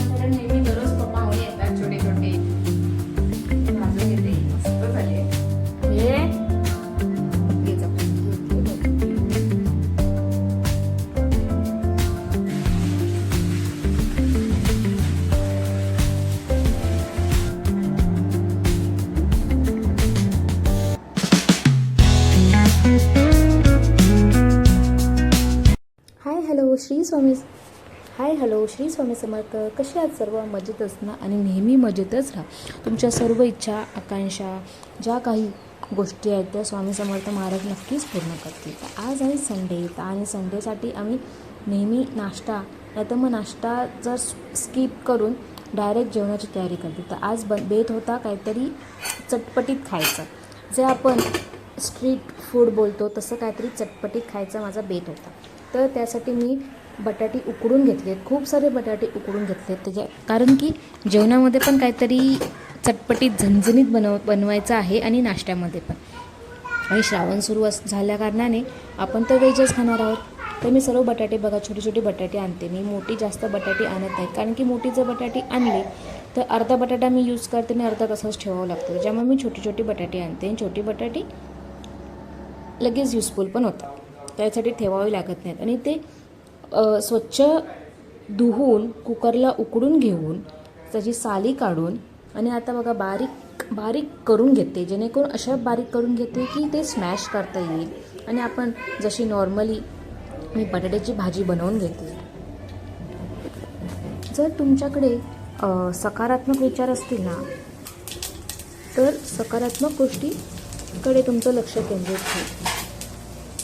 आमच्याकडे नेहमी दररोज पाहुणे येतात छोटे छोटे. भाजून घेते मस्त झाले. हे? Hi hello Shri Swami hi hello Shri Swami Samarth. कसे आहात सर्व? मजेत असणं आणि नेहमी मजेतच राहा. तुमच्या सर्व इच्छा आकांक्षा ज्या काही गोष्टी आहेत त्या स्वामी समर्थ महाराज नक्कीच पूर्ण करतील. तर आज आहे संडे. तर आणि संडेसाठी आम्ही नेहमी नाश्ता नाही तर मग नाश्ता जर स्किप करून डायरेक्ट जेवणाची तयारी करते. तर आज ब बेत होता काहीतरी चटपटीत खायचं. जे आपण स्ट्रीट फूड बोलतो तसं काहीतरी चटपटीत खायचा माझा बेत होता. तर त्यासाठी मी बटाटे उकडून घेतलेत. खूप सारे बटाटे उकडून घेतलेत. त्याच्या कारण की जेवणामध्ये पण काहीतरी चटपटीत झणझणीत बनव बनवायचं आहे आणि नाश्त्यामध्ये पण. आणि श्रावण सुरू अस झाल्याकारणाने आपण तर व्हेजच खाणार आहोत. तर मी सर्व बटाटे बघा छोटे छोटे बटाटे आणते. मी मोठी जास्त बटाटे आणत नाही. कारण की मोठी जर बटाटे आणले तर अर्धा बटाटा मी यूज करते आणि अर्धा तसाच ठेवावं लागतो. त्याच्यामुळे मी छोटी छोटी बटाटे आणते. आणि छोटी बटाटे लगेच युजफुल पण होतात. त्यासाठी ठेवावे लागत नाहीत. आणि ते स्वच्छ धुवून कुकरला उकडून घेऊन त्याची साली काढून आणि आता बघा बारीक बारीक करून घेते. जेणेकरून अशा बारीक करून घेते की ते स्मॅश करता येईल आणि आपण जशी नॉर्मली मी बटाट्याची भाजी बनवून घेते. जर तुमच्याकडे सकारात्मक विचार असतील ना तर सकारात्मक गोष्टीकडे तुमचं लक्ष केंद्रित होईल.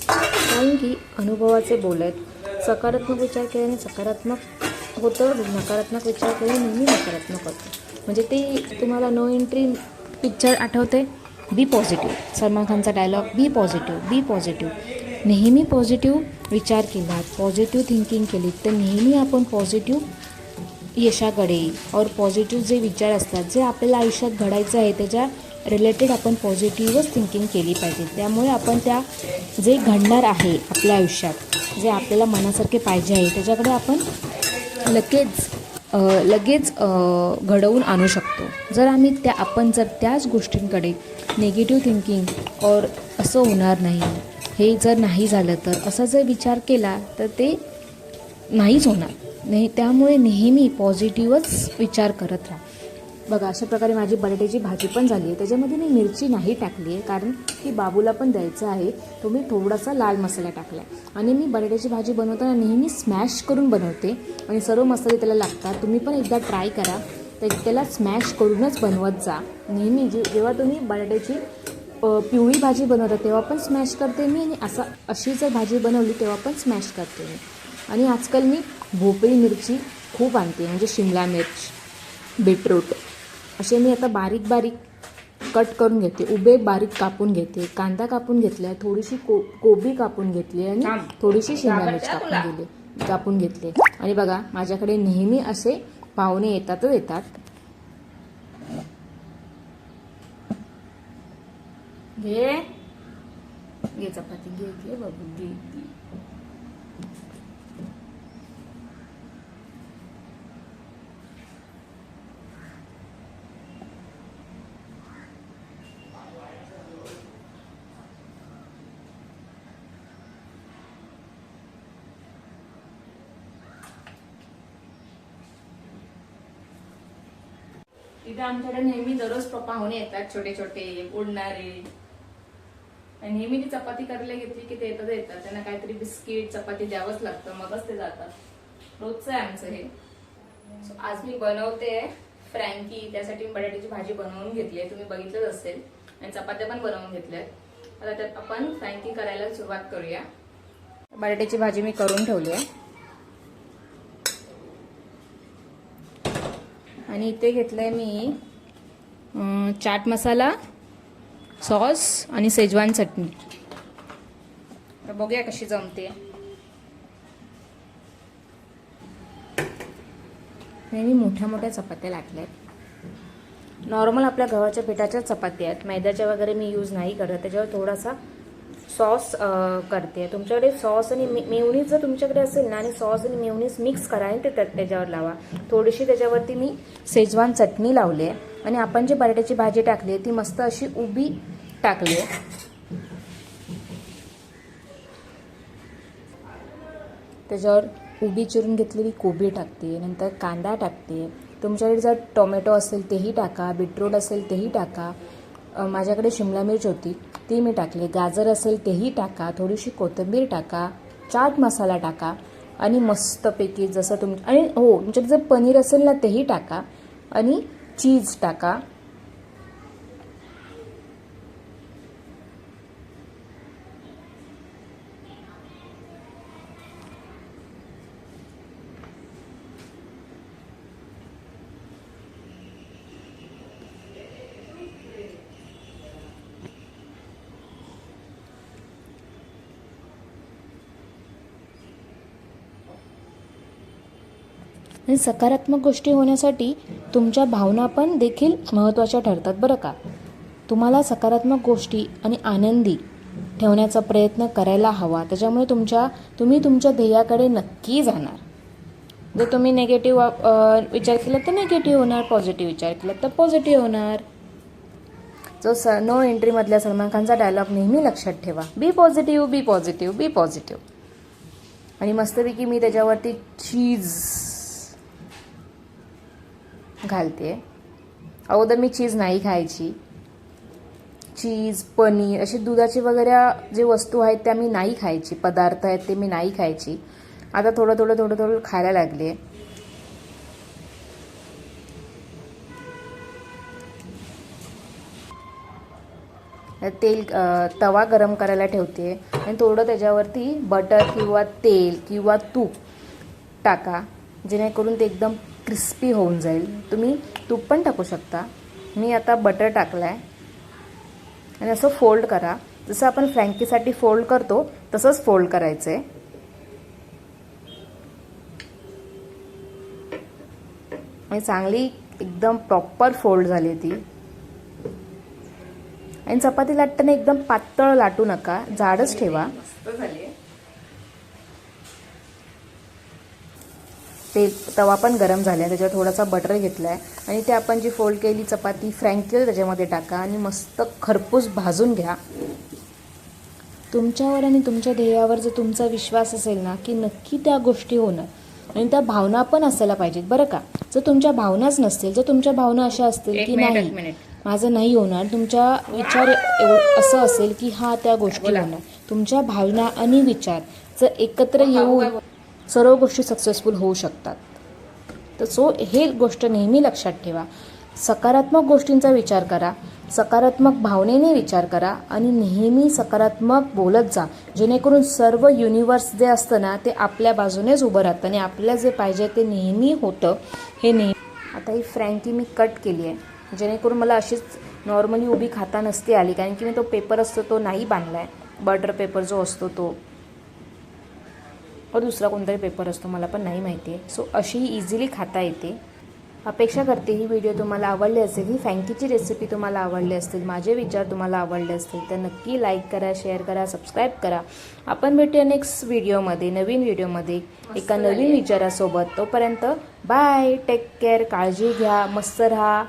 कारण की अनुभवाचे बोल आहेत. सकारात्मक विचार केल्याने सकारात्मक होतं नकारात्मक विचार केल्याने नेहमी नकारात्मक होतं. म्हणजे ते तुम्हाला नो एंट्री पिक्चर आठवते. बी पॉझिटिव्ह सलमान खानचा dialogue be positive be positive नेहमी पॉझिटिव्ह विचार केला पॉझिटिव्ह थिंकिंग केली तर नेहमी आपण पॉझिटिव्ह यशाकडे और पॉझिटिव्ह जे विचार असतात जे आपल्याला आयुष्यात घडायचं आहे त्याच्या रिलेटेड आपण पॉझिटिव्हच थिंकिंग केली पाहिजे. त्यामुळे आपण त्या जे घडणार आहे आपल्या आयुष्यात जे आपल्याला मनासारखे पाहिजे आहे त्याच्याकडे आपण लगेच लगेच घडवून आणू शकतो. जर आम्ही त्या आपण जर त्याच गोष्टींकडे निगेटिव्ह थिंकिंग और असं होणार नाही हे जर नाही झालं तर असा जर विचार केला तर ते नाहीच होणार. नाही त्यामुळे नेहमी पॉझिटिव्हच विचार करत राहा. बघा अशा प्रकारे माझी बटाट्याची भाजी पण झाली आहे. त्याच्यामध्ये मी मिरची नाही टाकली आहे कारण की बाबूला पण द्यायचं आहे. तो मी थोडासा लाल मसाला टाकला आहे आणि मी बटाट्याची भाजी बनवताना नेहमी स्मॅश करून बनवते. आणि सर्व मसाले त्याला लागतात. तुम्ही पण एकदा ट्राय करा. तर त्याला स्मॅश करूनच बनवत जा. नेहमी जे जेव्हा तुम्ही बटाट्याची पिवळी भाजी बनवता तेव्हा पण स्मॅश करते मी. आणि असा अशी जर भाजी बनवली तेव्हा पण स्मॅश करते मी. आणि आजकाल मी भोपळी मिरची खूप आणते. म्हणजे शिमला मिर्च बीटरूट असे मी आता बारीक बारीक कट करून घेते. उभे बारीक कापून घेते. कांदा कापून घेतलाय थोडीशी को कोबी कापून घेतली आणि. थोडीशी शिमला मिर्च कापून. दिली. कापून घेतले. आणि बघा माझ्याकडे नेहमी असे पाहुणे येतातच येतात. घे. घे चपाती घे घे बाबू घे. इथे आमच्याकडे नेहमी दररोज पाहुणे येतात छोटे छोटे उडणारे. आणि नेहमी ती चपाती करायला घेतली की ते येतात येतात त्यांना काहीतरी बिस्किट चपाती द्यावंच लागतं. मगच ते जातात. रोजचं आहे आमचं हे. आज मी बनवते फ्रँकी. त्यासाठी मी बटाट्याची भाजी बनवून घेतली आहे. तुम्ही बघितलंच असेल. आणि चपात्या पण बनवून घेतल्यात आता त्यात आपण फ्रँकी करायला सुरुवात करूया. बटाट्याची भाजी मी करून ठेवली आहे. आणि इथे घेतलंय मी चाट मसाला सॉस आणि सेजवान चटणी. तर बघूया कशी जमते. नेहमी मोठ्या मोठ्या चपात्या लाटल्यात नॉर्मल आपल्या गव्हाच्या पिठाच्या चपात्या आहेत. मैद्याच्या वगैरे मी यूज नाही करत. त्याच्यावर थोडासा सॉस करते. तुमच्याकडे सॉस आणि मेवनीज जर तुमच्याकडे असेल ना आणि सॉस आणि मेवनीज मिक्स करा आणि ते त्या- त्याच्यावर लावा. थोडीशी त्याच्यावरती मी शेजवान चटणी लावली आहे आणि आपण जी बटाट्याची भाजी टाकली आहे ती मस्त अशी उभी टाकली आहे. त्याच्यावर उभी चिरून घेतलेली कोबी टाकते नंतर कांदा टाकते. तुमच्याकडे जर टोमॅटो असेल तेही टाका बीटरूट असेल तेही टाका. माझ्याकडे शिमला मिरच होती ती मी टाकली. गाजर असेल तेही टाका थोडीशी कोथिंबीर टाका चाट मसाला टाका आणि मस्तपैकी जसं तुम आणि हो तुमच्याकडे जर पनीर असेल ना तेही टाका आणि चीज टाका. आणि सकारात्मक गोष्टी होण्यासाठी तुमच्या भावना पण देखील महत्त्वाच्या ठरतात बरं का? तुम्हाला सकारात्मक गोष्टी आणि आनंदी ठेवण्याचा प्रयत्न करायला हवा. त्याच्यामुळे तुमच्या तुम्ही तुमच्या ध्येयाकडे नक्की जाणार. जर तुम्ही नेगेटिव्ह विचार केला तर नेगेटिव्ह होणार पॉझिटिव्ह विचार केला तर पॉझिटिव्ह होणार. जो स नो एंट्रीमधल्या सलमान खानचा डायलॉग नेहमी लक्षात ठेवा. Be positive be positive be positive आणि मस्तपैकी मी त्याच्यावरती चीज घालते अगोदर मी चीज नाही खायची. चीज पनीर असे दुधाची वगैरे जे वस्तू आहेत त्या मी नाही खायची. पदार्थ आहेत ते मी नाही खायची. आता थोडं थोडं थोडं थोडं खायला लागले. तेल तवा गरम करायला ठेवते. आणि थोडं त्याच्यावरती बटर किंवा तेल किंवा तूप टाका. जेणेकरून ते एकदम क्रिस्पी होऊन जाईल. तुम्ही तूप पण टाकू शकता. मी आता बटर टाकलं आहे आणि असं फोल्ड करा. जसं आपण फ्रँकीसाठी फोल्ड करतो तसंच फोल्ड करायचं आहे आणि चांगली एकदम प्रॉपर फोल्ड झाली ती. आणि चपाती लाटताना एकदम पातळ लाटू नका. जाडच ठेवा. मस्त झाली तेल तवा पण गरम झाला त्याच्यावर थोडासा बटर घेतला आहे आणि ते आपण जी फोल्ड केली चपाती फ्रँकी त्याच्यामध्ये टाका आणि मस्त खरपूस भाजून घ्या. तुमच्यावर आणि तुमच्या ध्येयावर जर तुमचा विश्वास असेल ना की नक्की त्या गोष्टी होणार आणि त्या भावना पण असायला पाहिजेत बरं का? जर तुमच्या भावनाच नसतील जर तुमच्या भावना अशा असतील की नाही माझं नाही होणार तुमच्या विचार असं असेल की हा त्या गोष्टी. होणार. तुमच्या भावना आणि विचार जर एकत्र येऊन सर्व गोष्टी सक्सेसफुल होऊ शकतात. तर सो हे गोष्ट नेहमी लक्षात ठेवा. सकारात्मक गोष्टींचा विचार करा. सकारात्मक भावनेने विचार करा आणि नेहमी सकारात्मक बोलत जा. जेणेकरून सर्व युनिवर्स जे असतं ना ते आपल्या बाजूनेच उभं राहतं आणि आपल्याला जे पाहिजे ते नेहमी होतं हे नेहमी. आता ही फ्रँकी मी कट केली आहे. जेणेकरून मला अशीच नॉर्मली उभी खाता नसती आली कारण की मी तो पेपर असतो तो नाही बांधला आहे बटर पेपर जो असतो तो. और दुसरा कोणताही पेपर असतो मला पण नाही माहिती आहे. सो अशी इझिली खाता येते. अपेक्षा करते ही व्हिडिओ तुम्हाला आवडली असेल ही फँकीची रेसिपी तुम्हाला आवडली असतील माझे विचार तुम्हाला आवडले असतील तर नक्की लाईक करा शेअर करा सबस्क्राईब करा. आपण भेटूया नेक्स्ट व्हिडिओमध्ये नवीन व्हिडिओमध्ये एका नवीन विचारासोबत. तोपर्यंत बाय टेक केअर काळजी घ्या मस्त राहा.